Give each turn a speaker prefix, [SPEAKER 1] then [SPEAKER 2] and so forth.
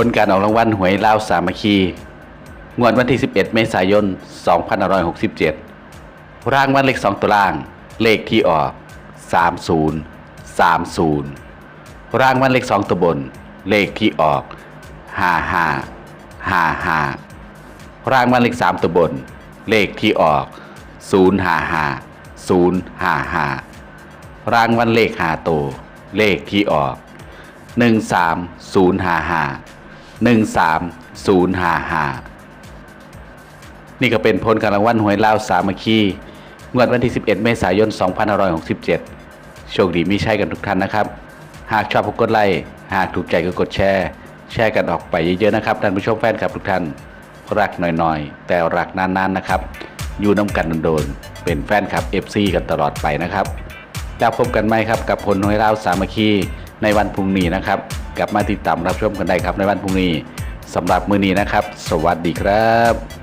[SPEAKER 1] ผลการออกรางวัลหวยลาวสามัคคี งวดวันที่ 11 เมษายน 2567 รางวัลเลข 2 ตัวล่าง เลขที่ออก 30 30 รางวัลเลข 2 ตัวบน เลขที่ออก 55 55 รางวัลเลข 3 ตัวบน เลขที่ออก 055 055 รางวัลเลข5ตัวเลขที่ออก 13055 13055 นี่ก็เป็นผลการรางวัลหวยลาวสามัคคีงวดวันที่ 11 เมษายน 2567 โชคดีมีใช่กันทุกท่านนะครับ หากชอบก็กดไลค์หากถูกใจก็กดแชร์ แชร์กันออกไปเยอะๆนะครับท่านผู้ชมแฟนคลับทุกท่าน รักหน่อยๆ แต่รักนานๆนะครับ อยู่น้ำกันโดนๆเป็นแฟนคลับ FC กันตลอดไปนะครับแล้วพบกันไหมครับกับผลหวยลาวสามัคคีในวันพรุ่งนี้นะครับ กลับมาติดตามรับชมกันได้ครับในวันพรุ่งนี้สำหรับมื้อนี้นะครับ สวัสดีครับ